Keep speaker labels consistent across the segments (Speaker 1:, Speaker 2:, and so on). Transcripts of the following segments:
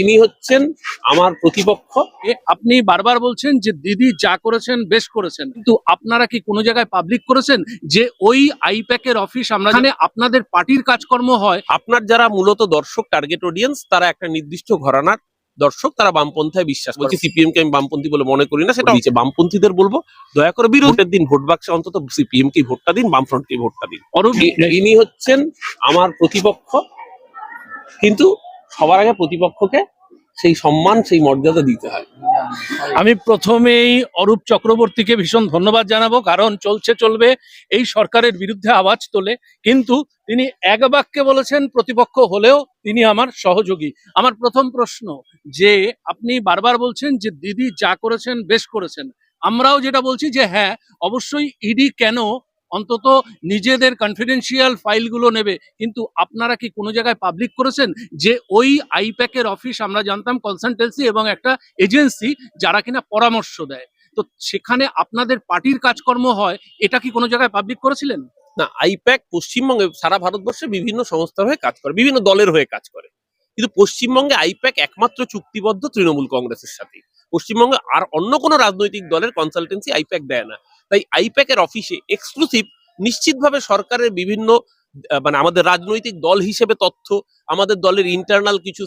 Speaker 1: ইনি হচ্ছেন আমার প্রতিপক্ষ।
Speaker 2: আপনি বারবার বলছেন যে দিদি যা করেছেন বেশ করেছেন কিন্তু আপনারা কি কোনো জায়গায় পাবলিক করেছেন যে ওই আইপ্যাকের অফিস আমরা জানি আপনাদের পার্টির কাজকর্ম হয়?
Speaker 1: আপনার যারা মূলত দর্শক টার্গেট অডিয়েন্স তারা একটা নির্দিষ্ট ঘরানার দর্শক তারা বামপন্থায় বিশ্বাস বলছি সিপিএম কে আমি বামপন্থী বলে মনে করি না সেটা নিচে বামপন্থীদের বলব। দয়া করে বিরোধের দিন ভোট বাক্সে অন্তত সিপিএম কে ভোটটা দিন বামফ্রন্ট কে ভোটটা দিন।
Speaker 2: অরূপ
Speaker 1: ইনি হচ্ছেন আমার প্রতিপক্ষ কিন্তু সবার আগে প্রতিপক্ষকে সেই সম্মান, সেই মর্যাদা দিতে হয়।
Speaker 2: আমি প্রথমেই অরূপ চক্রবর্তীকে ভীষণ ধন্যবাদ জানাব, কারণ চলছে, চলবে, এই সরকারের বিরুদ্ধে আওয়াজ তোলে। কিন্তু তিনি এক বাক্যে বলেছেন, প্রতিপক্ষ হলেও তিনি আমার সহযোগী। আমার প্রথম প্রশ্ন, যে আপনি বারবার বলছেন যে দিদি যা করেছেন, বেশ করেছেন। আমরাও যেটা বলছি যে হ্যাঁ অবশ্যই ইডি কেন অন্তত নিজেদের কনফিডেন্সিয়াল ফাইলগুলো নেবে। কিন্তু আপনারা কি কোনো জায়গায় পাবলিক করেছেন যে ওই আইপ্যাকের অফিস আমরা জানতাম কনসালটেন্সি এবং একটা এজেন্সি যারা কিনা পরামর্শ দেয়? তো সেখানে আপনাদের পার্টির কাজকর্ম হয়, এটা কি কোনো জায়গায় পাবলিক করেছিলেন?
Speaker 1: না আইপ্যাক পশ্চিমবঙ্গে সারা ভারতবর্ষে বিভিন্ন সংস্থার হয়ে কাজ করে, বিভিন্ন দলের হয়ে কাজ করে। কিন্তু পশ্চিমবঙ্গে আইপ্যাক একমাত্র চুক্তিবদ্ধ তৃণমূল কংগ্রেসের সাথে পশ্চিমবঙ্গে আর অন্য কোনো রাজনৈতিক দলের কনসালটেন্সি আইপ্যাক দেয় না। তাই আইপ্যাকের অফিসে এক্সক্লুসিভ নিশ্চিতভাবে সরকারের বিভিন্ন মানে আমাদের রাজনৈতিক দল হিসেবে তথ্য, আমাদের দলের ইন্টারনাল কিছু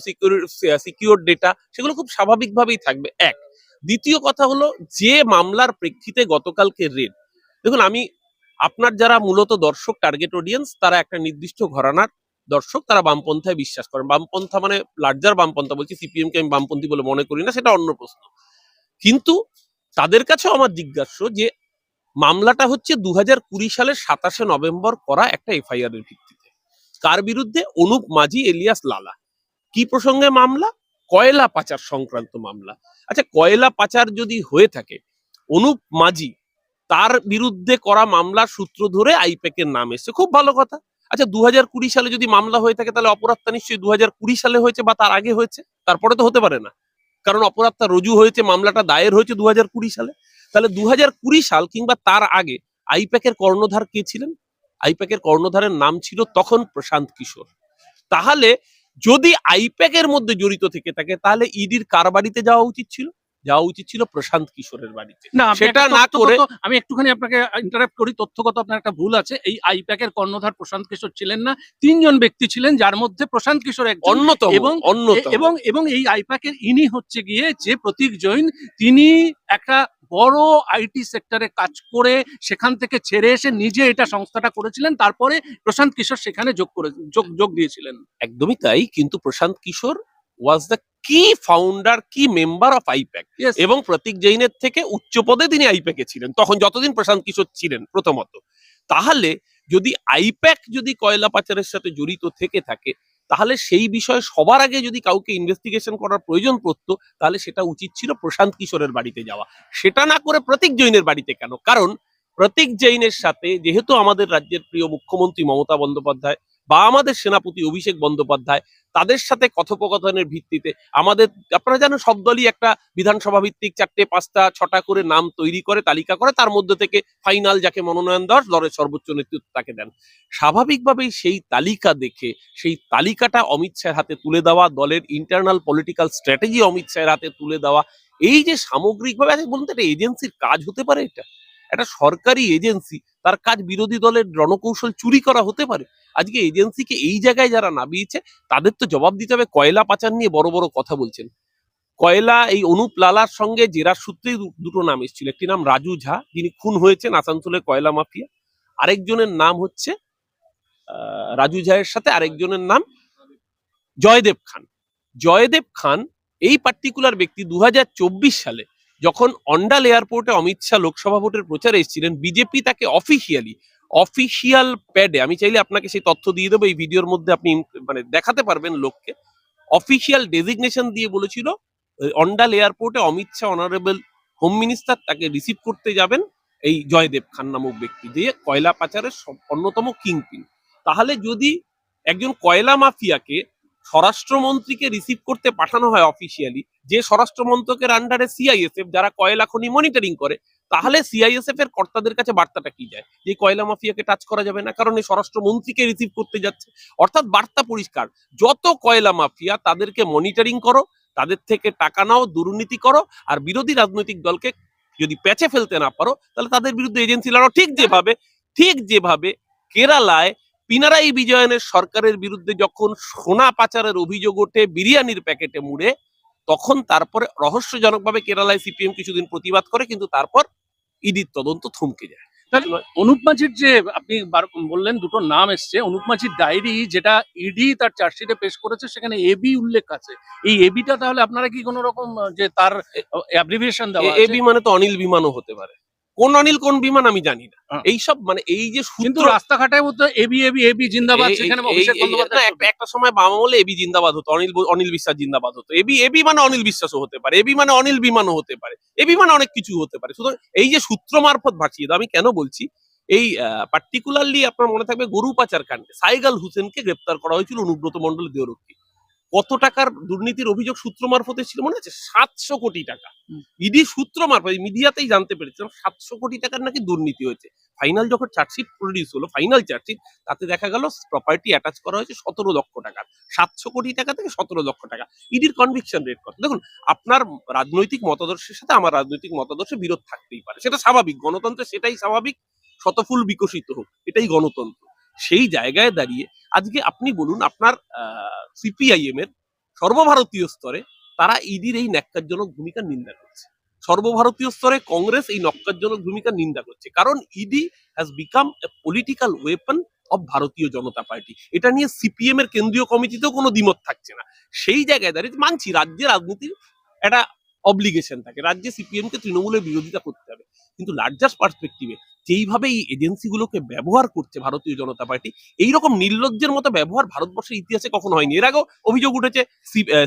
Speaker 1: সিকিউর ডেটা সেগুলো খুব স্বাভাবিকভাবেই থাকবে। এক। দ্বিতীয় কথা হলো, যে মামলার প্রেক্ষিতে গতকালকে রেড। দেখুন, আমি আপনার যারা মূলত দর্শক টার্গেট অডিয়েন্স তারা একটা নির্দিষ্ট ঘরানার দর্শক তারা বামপন্থায় বিশ্বাস করেন। বামপন্থা মানে লার্জার বামপন্থা বলছি সিপিএম কে আমি বামপন্থী বলে মনে করি না, সেটা অন্য প্রশ্ন। কিন্তু তাদের কাছে আমার জিজ্ঞাস্য যে মামলাটা হচ্ছে দু হাজার কুড়ি সালের সাতাশে নভেম্বর করা একটা এফআইআর এর ভিত্তিতে। কার বিরুদ্ধে? অনুপ মাঝি এলিয়াস লালা। কি প্রসঙ্গে মামলা? কয়লা পাচার সংক্রান্ত মামলা। আচ্ছা কয়লা পাচার যদি হয়ে থাকে, অনুপ মাঝি তার বিরুদ্ধে করা মামলার সূত্র ধরে আইপ্যাকের নাম এসেছে। খুব ভালো কথা। আচ্ছা দু সালে যদি মামলা হয়ে থাকে, তাহলে অপরাধটা নিশ্চয়ই দু হাজার কুড়ি সালে হয়েছে বা তার আগে হয়েছে? তারপরে তো হতে পারে না। কারণ অপরাধটা রুজু হয়েছে, মামলাটা দায়ের হয়েছে দু সালে। তাহলে দু সাল কিংবা তার আগে আইপ্যাকের কর্ণধার কে ছিলেন? আইপ্যাকের কর্ণধারের নাম ছিল তখন প্রশান্ত কিশোর। তাহলে যদি আইপ্যাকের মধ্যে জড়িত থেকে থাকে, তাহলে ইডির কার বাড়িতে যাওয়া উচিত ছিল? যাওয়া উচিত ছিল প্রশান্ত কিশোরের বাড়িতে।
Speaker 2: না
Speaker 1: সেটা না করে-
Speaker 2: আমি একটুখানি আপনাকে ইন্টারাপ্ট করি তথ্যগত আপনার একটা ভুল আছে। এই আইপ্যাকের কর্ণধার প্রশান্ত কিশোর ছিলেন না তিনজন ব্যক্তি ছিলেন যার মধ্যে প্রশান্ত কিশোর একজন
Speaker 1: অন্যতম
Speaker 2: এবং-
Speaker 1: অন্যতম।
Speaker 2: এবং এবং এই আইপ্যাকের ইনি হচ্ছে গিয়ে যে প্রতীক জৈন তিনি একটা বড় আইটি সেক্টরে কাজ করে সেখান থেকে ছেড়ে এসে নিজে এটা সংস্থাটা করেছিলেন তারপরে প্রশান্ত কিশোর সেখানে যোগ করে যোগ যোগ দিয়েছিলেন।
Speaker 1: একদমই তাই কিন্তু প্রশান্ত কিশোর ওয়াজ দ্য কি ফাউন্ডার কি মেম্বার অফ আইপ্যাক. এবং প্রতীক জৈনের থেকে উচ্চ পদে তিনি আইপ্যাকে ছিলেন। তখন যতদিন প্রশান্ত কিশোর ছিলেন প্রথমত। তাহলে যদি আইপ্যাক যদি কয়লা পাচারের সাথে জড়িত থেকে থাকে তাহলে সেই বিষয়ে সবার আগে যদি কাউকে ইনভেস্টিগেশন করার প্রয়োজন পড়তো তাহলে সেটা উচিত ছিল প্রশান্ত কিশোরের বাড়িতে যাওয়া। সেটা না করে প্রতীক জৈনের বাড়িতে কেন? কারণ প্রতীক জৈনের সাথে যেহেতু আমাদের রাজ্যের প্রিয় মুখ্যমন্ত্রী মমতা বন্দ্যোপাধ্যায় বা আমাদের সেনাপতি অভিষেক বন্দ্যোপাধ্যায় তাদের সাথে কথোপকথনের ভিত্তিতে আমাদের, আপনারা জানেন সব দলই একটা বিধানসভা ভিত্তিক চারটে, পাঁচটা, ছটা করে নাম তৈরি করে, তালিকা করে, তার মধ্যে থেকে ফাইনাল যাকে মনোনয়ন দেওয়ার দলের সর্বোচ্চ নেতৃত্ব তাকে দেন। স্বাভাবিকভাবেই সেই তালিকা দেখে, সেই তালিকাটা অমিত শাহের হাতে তুলে দেওয়া, দলের ইন্টারনাল পলিটিক্যাল স্ট্র্যাটেজি অমিত শাহের হাতে তুলে দেওয়া, এই যে সামগ্রিকভাবে আছে বলুন তো, এটা এজেন্সির কাজ হতে পারে এটা? একটা সরকারি এজেন্সি তার কাজ বিরোধী দলের রণকৌশল চুরি করা হতে পারে? আজকে এজেন্সিকে এই জায়গায় যারা নামিয়েছে, তাদের তো জবাব দিতে হবে। কয়লা পাচার নিয়ে বড় বড় কথা বলছেন। কয়লা, এই অনুপ লালার সঙ্গে জেরার সূত্রে দুটো নাম এসেছিল। একটি নাম রাজু ঝা, যিনি খুন হয়েছেন আসানসোলের কয়লা মাফিয়া। আরেকজনের নাম হচ্ছে রাজু ঝায়ের সাথে আরেকজনের নাম জয়দেব খান। জয়দেব খান এই পার্টিকুলার ব্যক্তি দু হাজার চব্বিশ সালে যখন অন্ডাল এয়ারপোর্টে অমিত শাহ লোকসভা ভোটের প্রচারে এসেছিলেন, বিজেপি তাকে অফিসিয়ালি অফিসিয়াল প্যাডে আমি চাইলে আপনাকে সেই তথ্য দিয়ে দেবো, এই ভিডিওর মধ্যে আপনি মানে দেখাতে পারবেন লোককে। অফিসিয়াল ডেজিগনেশন দিয়ে বলেছিল অন্ডাল এয়ারপোর্টে Amit Shah honourable home minister তাকে রিসিভ করতে যাবেন এই জয়দেব খান নামক ব্যক্তি যে কয়লা পাচারের অন্যতম কিংপিন তাহলে যদি একজন কয়লা মাফিয়াকে স্বরাষ্ট্রমন্ত্রীকে রিসিভ করতে পাঠানো হয় অফিসিয়ালি যে স্বরাষ্ট্র মন্ত্রকের আন্ডারে সিআইএসএফ যারা কয়লা খনি মনিটরিং করে তাহলে সিআইএসএফ এর কর্তাদের কাছে বার্তাটা কি যায়? যে কয়লা মাফিয়াকে টাচ করা যাবে না, কারণ এই স্বরাষ্ট্রমন্ত্রীকে রিসিভ করতে যাচ্ছে। অর্থাৎ বার্তা পরিষ্কার, যত কয়লা মাফিয়া তাদেরকে মনিটরিং করো, তাদের থেকে টাকা নাও, দুর্নীতি করো, আর বিরোধী রাজনৈতিক দলকে যদি প্যাচে ফেলতে না পারো, তাহলে তাদের বিরুদ্ধে এজেন্সি লড়াও। ঠিক যেভাবে ঠিক যেভাবে কেরালায় পিনারাই বিজয়নের সরকারের বিরুদ্ধে যখন সোনা পাচারের অভিযোগ ওঠে, বিরিয়ানির প্যাকেটে মুড়ে, তখন তারপরে রহস্যজনকভাবে কেরালায় সিপিএম কিছুদিন প্রতিবাদ করে, কিন্তু তারপর ইডির তদন্ত থমকে যায়।
Speaker 2: তাহলে অনুপ মাঝির যে আপনি বললেন দুটো নাম এসছে অনুপ মাঝির ডায়েরি যেটা ইডি তার চার্জশিটে পেশ করেছে সেখানে এবি উল্লেখ আছে। এই এবিটা তাহলে আপনারা কি কোনো রকম যে তার অ্যাব্রিভিয়েশন দেওয়া
Speaker 1: এ- মানে? তো অনিল বিমানও হতে পারে। কোন অনিল কোন বিমান আমি জানি না।
Speaker 2: হ্যাঁ।
Speaker 1: এইসব মানে এই যে
Speaker 2: কিন্তু
Speaker 1: সূত্র
Speaker 2: রাস্তাঘাটে তো এবি এবি এবি জিন্দাবাদ সেখানে
Speaker 1: একটা সময় বাম আমলে এবি জিন্দাবাদ হতো অনিল অনিল বিশ্বাস জিন্দাবাদ হতো। এবি এবি মানে অনিল বিশ্বাসও হতে পারে এবি মানে অনিল বিমানও হতে পারে এবি মানে অনেক কিছু হতে পারে। সুতরাং এই যে সূত্র মারফত ভাসিয়ে দাও আমি কেন বলছি? এই পার্টিকুলারলি আপনার মনে থাকবে গরু পাচার কাণ্ডে সাইগাল হুসেনকে গ্রেপ্তার করা হয়েছিল অনুব্রত মন্ডল দেহরক্ষী কত টাকার দুর্নীতির অভিযোগ সূত্র মারফতে ছিল মনে আছে? সাতশো কোটি টাকা। ইডি সূত্র মারফত মিডিয়াতেই জানতে পেরেছিলাম সাতশো কোটি টাকার নাকি দুর্নীতি হয়েছে। ফাইনাল যখন চার্জশিট প্রডিউস হলো ফাইনাল চার্জশিট, তাতে দেখা গেল প্রপার্টি অ্যাটাচ করা হয়েছে সতেরো লক্ষ টাকা। সাতশো কোটি টাকা থেকে সতেরো লক্ষ টাকা। ইডির কনভিকশন রেট কত? দেখুন, আপনার রাজনৈতিক মতাদর্শের সাথে আমার রাজনৈতিক মতাদর্শে বিরোধ থাকতেই পারে। সেটা স্বাভাবিক, গণতন্ত্রে সেটাই স্বাভাবিক, শতফুল বিকশিত হোক, এটাই গণতন্ত্র। সেই জায়গায় দাঁড়িয়ে, আজকে আপনি বলুন, আপনার সিপিআইএম এর সর্বভারতীয় স্তরে তারা ইডির এই ন্যাক্কারজনক ভূমিকা নিন্দা করছে। সর্বভারতীয় স্তরে কংগ্রেস এই নক্কারজনক ভূমিকা নিন্দা করছে। কারণ ED has become a political weapon of Bharatiya Janata Party. এটা নিয়ে সিপিএম এর কেন্দ্রীয় কমিটিতেও কোনো দ্বিমত থাকছে না। সেই জায়গায় দাঁড়িয়ে মানছি, রাজ্যে রাজনীতির একটা অব্লিগেশন থাকে। রাজ্যে সিপিএম কে তৃণমূলের বিরোধিতা করতে হবে। কিন্তু লার্জার পার্সপেক্টিভে যেইভাবে এই এজেন্সিগুলোকে ব্যবহার করছে ভারতীয় জনতা পার্টি, এইরকম নির্লজ্জের মতো ব্যবহার ভারতবর্ষের ইতিহাসে কখনো হয়নি। এর আগেও অভিযোগ উঠেছে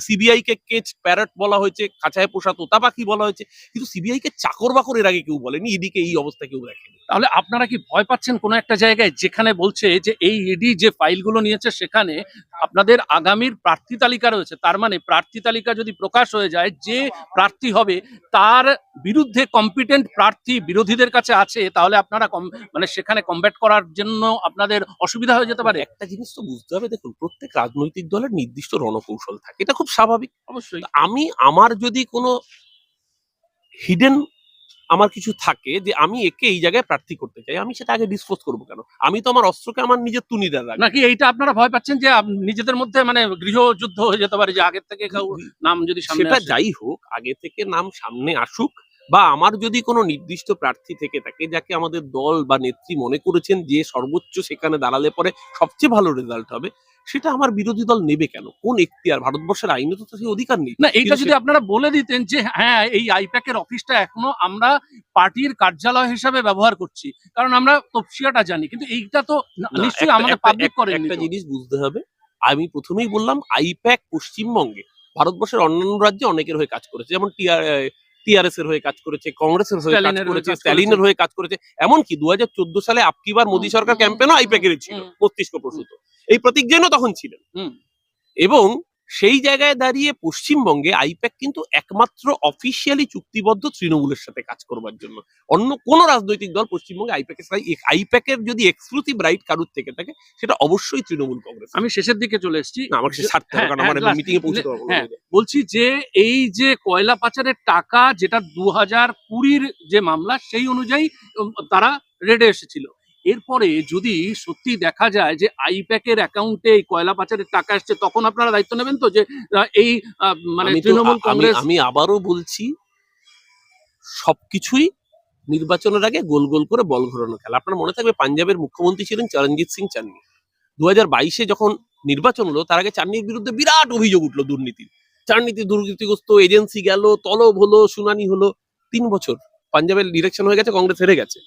Speaker 1: সিবিআই কে কেচ প্যারট বলা হয়েছে, খাঁচায় পোষা তোতা পাখি বলা হয়েছে, কিন্তু সিবিআই কে চাকর বাকর এর আগে কেউ বলেনি ইডিকে এই অবস্থা কেউ দেখেনি।
Speaker 2: তাহলে আপনারা কি ভয় পাচ্ছেন কোনো একটা জায়গায় যেখানে বলছে যে এই ইডি যে ফাইলগুলো নিয়েছে সেখানে আপনাদের আগামীর প্রার্থী তালিকা রয়েছে? তার মানে প্রার্থী তালিকা যদি প্রকাশ হয়ে যায়, যে প্রার্থী হবে, তার বিরুদ্ধে কম্পিটেন্ট প্রার্থী বিরোধীদের কাছে আছে তাহলে আপনারা মানে সেখানে কমব্যাট করার জন্য আপনাদের অসুবিধা হয়ে যেতে পারে?
Speaker 1: একটা জিনিস তো বুঝতে হবে দেখুন প্রত্যেক রাজনৈতিক দলের নির্দিষ্ট রণকৌশল থাকে এটা খুব স্বাভাবিক।
Speaker 2: অবশ্যই।
Speaker 1: আমি আমার যদি কোনো হিডেন আমার কিছু থাকে যে আমি একে এই জায়গায় প্রার্থী করতে চাই আমি সেটা আগে ডিসপোজ করব কেন? আমি তো আমার অস্ত্রকে আমার নিজের তুনিদার রাখি
Speaker 2: নাকি এইটা আপনারা ভয় পাচ্ছেন যে নিজেদের মধ্যে মানে গৃহযুদ্ধ হয়ে যেতে পারে যে আগের থেকে নাম যদি
Speaker 1: সেটা যাই হোক আগে থেকে নাম সামনে আসুক বা আমার যদি কোনো নির্দিষ্ট প্রার্থী থেকে থাকে যাকে আমাদের দল বা নেত্রী মনে করেছেন যে সর্বোচ্চ সেখানে দাঁড়ালে পরে সবচেয়ে ভালো রেজাল্ট হবে সেটা আমার বিরোধী দল নেবে কেন? কোন এখতিয়ার? ভারতবর্ষের আইনে তো সেই অধিকার নেই।
Speaker 2: না এইটা যদি আপনারা বলে দিতেন যে হ্যাঁ এই আইপ্যাকের অফিসটা এখনও আমরা পার্টির কার্যালয় হিসাবে ব্যবহার করছি কারণ আমরা তফসিয়াটা জানি কিন্তু এইটা তো নিশ্চয়ই
Speaker 1: একটা-
Speaker 2: আমাদের পাবলিক করেন
Speaker 1: একটা জিনিস বুঝতে হবে আমি প্রথমেই বললাম আইপ্যাক পশ্চিমবঙ্গে ভারতবর্ষের অন্যান্য রাজ্যে অনেকের হয়ে কাজ করেছে যেমন টিআর টিআরএস এর হয়ে কাজ করেছে কংগ্রেসের হয়ে কাজ করেছে স্ট্যালিনের হয়ে কাজ করেছে। এমনকি দু হাজার চোদ্দ সালে আপকিবার মোদী সরকার
Speaker 2: ক্যাম্পেন
Speaker 1: ক্যাম্পেনও আইপ্যাকের ছিল মস্তিষ্ক প্রসূত। এই প্রতীক তখন ছিলেন। এবং সেই জায়গায় দাঁড়িয়ে পশ্চিমবঙ্গে আইপ্যাক কিন্তু একমাত্র অফিসিয়ালি চুক্তিবদ্ধ তৃণমূলের সাথে কাজ করবার জন্য। অন্য কোন রাজনৈতিক দল পশ্চিমবঙ্গে আইপ্যাকের সাথে আইপ্যাকের যদি এক্সক্লুসিভ রাইট কারুর থেকে থাকে সেটা অবশ্যই তৃণমূল কংগ্রেস
Speaker 2: আমি শেষের দিকে চলে এসেছি।
Speaker 1: ছাড়তে হবে
Speaker 2: হ্যাঁ,
Speaker 1: কারণ আমার
Speaker 2: হ্যাঁ,
Speaker 1: মিটিং এ পৌঁছতে
Speaker 2: বলছি যে এই যে কয়লা পাচারের টাকা যেটা দু হাজার কুড়ির যে মামলা সেই অনুযায়ী তারা রেডে এসেছিল। এরপরে যদি সত্যি দেখা যায় যে আইপ্যাকের অ্যাকাউন্টে এই কয়লা পাচারের টাকা আসছে তখন আপনারা দায়িত্ব নেবেন তো যে এই মানে তৃণমূল কংগ্রেস
Speaker 1: আমি আবারও বলছি সবকিছুই নির্বাচনের আগে গোল গোল করে বল ঘোরানো খেলা। আপনার মনে থাকবে পাঞ্জাবের মুখ্যমন্ত্রী ছিলেন চরণজিৎ সিং চান্নি। দু হাজার বাইশে যখন নির্বাচন হলো তার আগে চান্নির বিরুদ্ধে বিরাট অভিযোগ উঠল দুর্নীতির চান্নিতে দুর্নীতিগ্রস্ত এজেন্সি গেল তলব হলো শুনানি হলো তিন বছর পাঞ্জাবের ডিরেকশন হয়ে গেছে কংগ্রেস হেরে গেছে।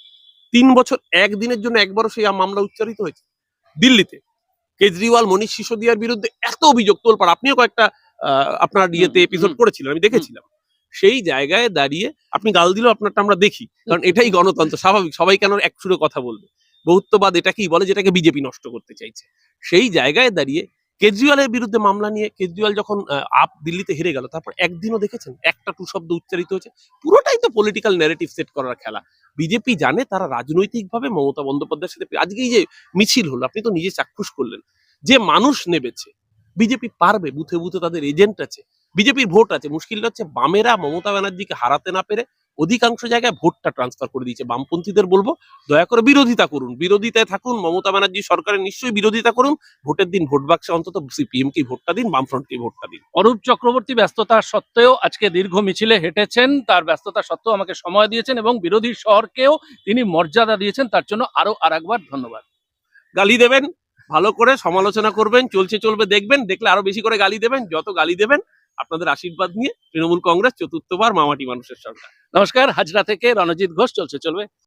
Speaker 1: তিন বছর একদিনের জন্য একবারও সেই মামলা উচ্চারিত হয়েছে। দিল্লিতে। কেজরিওয়াল মনীষ সিসোদিয়ার বিরুদ্ধে এত অভিযোগ তোলপাড়। আপনিও কয়েকটা আহ, আপনার ইয়েতে এপিসোড করেছিলেন আমি দেখেছিলাম। সেই জায়গায় দাঁড়িয়ে আপনি গাল দিলেও আপনারটা আমরা দেখি। কারণ এটাই গণতন্ত্র স্বাভাবিক। সবাই কেন এক সুরে কথা বলবে? বহুত্ববাদ এটাকেই বলে যেটাকে বিজেপি নষ্ট করতে চাইছে। সেই জায়গায় দাঁড়িয়ে কেজরিওয়ালের বিরুদ্ধে মামলা নিয়ে কেজরিওয়াল যখন আপ দিল্লিতে হেরে গেল, তারপর একদিনও দেখেছেন? একটা টু শব্দ উচ্চারিত হয়েছে। পুরোটাই তো পলিটিক্যাল ন্যারেটিভ সেট করার খেলা। বিজেপি জানে তারা রাজনৈতিকভাবে মমতা বন্দ্যোপাধ্যায়ের সাথে, আজকে এই যে মিছিল হলো, আপনি তো নিজে চাক্ষুষ করলেন। যে মানুষ নেবেছে বিজেপি পারবে, বুথে বুথে তাদের এজেন্ট আছে। বিজেপির ভোট আছে। মুশকিলটা হচ্ছে বামেরা মমতা ব্যানার্জিকে হারাতে না পেরে অধিকাংশ জায়গায় ভোটটা ট্রান্সফার করে দিয়েছে। বামপন্থীদের বলব দয়া করে বিরোধিতা করুন। বিরোধিতায় থাকুন মমতা ব্যানার্জি সরকারের নিশ্চয়ই বিরোধিতা করুন। ভোটের দিন ভোট বাক্সে অন্তত সিপিএম কে ভোটটা দিন বামফ্রন্টকে ভোটটা দিন।
Speaker 2: অরূপ চক্রবর্তী ব্যস্ততা সত্ত্বেও আজকে দীর্ঘ মিছিলে হেঁটেছেন। তার ব্যস্ততা সত্ত্বেও আমাকে সময় দিয়েছেন এবং বিরোধী শহরকেও তিনি মর্যাদা দিয়েছেন। তার জন্য আরও আর একবার ধন্যবাদ।
Speaker 1: গালি দেবেন ভালো করে সমালোচনা করবেন চলছে চলবে দেখবেন দেখলে আরও বেশি করে গালি দেবেন যত গালি দেবেন আপনাদের আশীর্বাদ নিয়ে তৃণমূল কংগ্রেস চতুর্থবার মামাটি মানুষের সরকার।
Speaker 2: নমস্কার, হাজরা থেকে রণজিৎ ঘোষ, চলছে, চলবে।